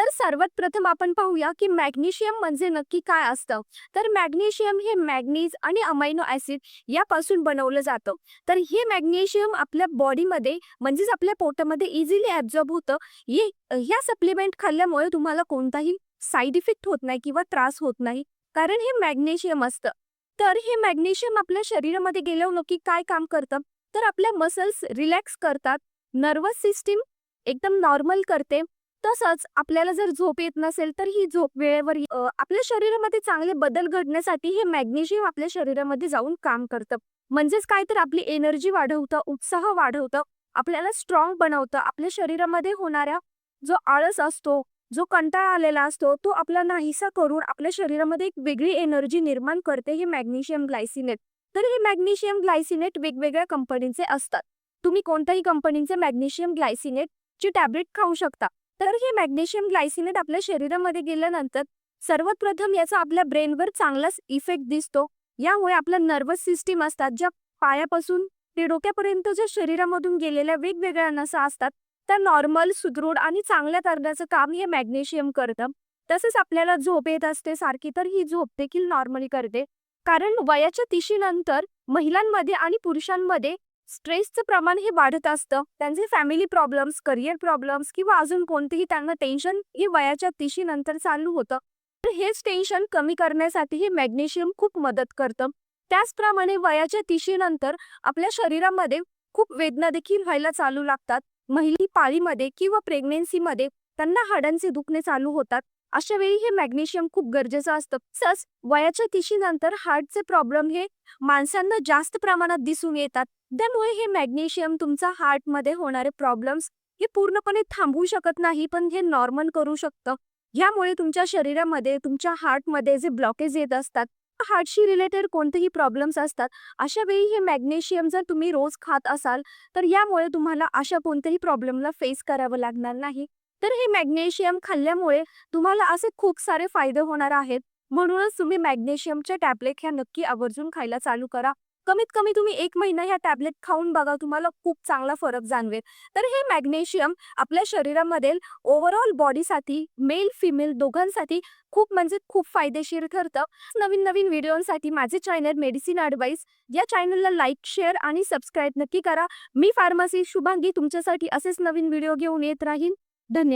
तर सर्वात प्रथम आपण पाहूया की मॅग्नेशियम म्हणजे नक्की काय असतं? तर मॅग्नेशियम हे मॅग्नीज आणि अमायनो ऍसिड यापासून बनवलं जातं. तर हे मॅग्नेशियम आपल्या बॉडीमध्ये म्हणजेच आपल्या पोटामध्ये इझिली ऍब्झॉर्ब होतं. हे ह्या सप्लिमेंट खाल्ल्यामुळे तुम्हाला कोणताही साईड इफेक्ट होत नाही किंवा त्रास होत नाही. कारण हे मॅग्नेशियम असतं. तर हे मॅग्नेशियम आपल्या शरीरामध्ये गेल्यावर नक्की काय काम करतं? तर आपल्या मसल्स रिलॅक्स करतात. नर्वस सिस्टीम एकदम नॉर्मल करते. तसंच आपल्याला जर झोप येत नसेल तर ही झोप वेळेवर आपल्या शरीरामध्ये चांगले बदल घडण्यासाठी हे मॅग्नेशियम आपल्या शरीरामध्ये जाऊन काम करतं. म्हणजेच काय तर आपली एनर्जी वाढवतं उत्साह वाढवतं आपल्याला स्ट्रॉंग बनवतं. आपल्या शरीरामध्ये होणाऱ्या जो आळस असतो जो कंटाळा आलेला असतो तो आपला नाहीसा करून आपल्या शरीरामध्ये एक वेगळी एनर्जी निर्माण करते हे मॅग्नेशियम ग्लायसिनेट. तर हे मॅग्नेशियम ग्लायसिनेट वेगवेगळ्या कंपनीचे असतात. तुम्ही कोणत्याही कंपनीचे मॅग्नेशियम ग्लायसिनेट ची टॅब्लेट खाऊ शकता. तर हे मॅग्नेशियम ग्लायसिनेट आपल्या शरीरामध्ये गेल्यानंतर सर्वात प्रथम याचा आपल्या ब्रेनवर चांगलाच इफेक्ट दिसतो. यामुळे आपल्या नर्वस सिस्टीम असतात ज्या पायापासून ते डोक्यापर्यंत ज्या शरीरामधून गेलेल्या वेगवेगळ्या नसा असतात त्या नॉर्मल सुदृढ आणि चांगल्या करण्याचं काम हे मॅग्नेशियम करतं. तसंच आपल्याला झोप येत असते सारखी तर ही झोप देखील नॉर्मली करते. कारण वयाच्या तिशीनंतर महिलांमध्ये आणि पुरुषांमध्ये स्ट्रेसचं प्रमाण हे वाढत असतं. त्यांचे फॅमिली प्रॉब्लेम्स करिअर प्रॉब्लेम्स किंवा अजून कोणतेही त्यांना टेन्शन हे वयाच्या तिशीनंतर चालू होतं. तर हेच टेन्शन कमी करण्यासाठी हे मॅग्नेशियम खूप मदत करतं. त्याचप्रमाणे वयाच्या तिशीनंतर आपल्या शरीरामध्ये खूप वेदना देखील व्हायला चालू लागतात. महिली पाळीमध्ये किंवा प्रेग्नेन्सीमध्ये त्यांना हाडांचे दुखणे चालू होतात. अशा वेळी हे मॅग्नेशियम खूप गरजेचं असतं. तसंच वयाच्या तिशीनंतर हार्टचे प्रॉब्लेम हे माणसांना जास्त प्रमाणात दिसून येतात. त्यामुळे हे मॅग्नेशियम तुमचा हार्टमध्ये होणारे प्रॉब्लेम्स हे पूर्णपणे थांबवू शकत नाही पण हे नॉर्मल करू शकतं. ह्यामुळे तुमच्या शरीरामध्ये तुमच्या हार्टमध्ये जे ब्लॉकेज येत असतात हार्टशी रिलेटेड कोणतेही प्रॉब्लेम्स असतात अशा वेळी हे मॅग्नेशियम जर तुम्ही रोज खात असाल तर यामुळे तुम्हाला अशा कोणत्याही प्रॉब्लेमला फेस करावं लागणार नाही. तर हे मॅग्नेशियम खाल्ल्यामुळे तुम्हाला असे खूप सारे फायदे होणार आहेत. म्हणूनच तुम्ही मॅग्नेशियमच्या टॅबलेट ह्या नक्की आवर्जून खायला चालू करा. कमीत कमी तुम्ही एक महिना ह्या टॅबलेट खाऊन बघा तुम्हाला खूप चांगला फरक जाणवेल. तर हे मॅग्नेशियम आपल्या शरीरामध्ये ओव्हरऑल बॉडीसाठी मेल फिमेल दोघांसाठी खूप म्हणजे खूप फायदेशीर ठरतं. नवीन नवीन व्हिडिओसाठी माझे चॅनल मेडिसिन ॲडवाईस या चॅनलला लाईक शेअर आणि सबस्क्राईब नक्की करा. मी फार्मसी शुभांगी तुमच्यासाठी असेच नवीन व्हिडिओ घेऊन येत राहीन. ధన్యవాదాలు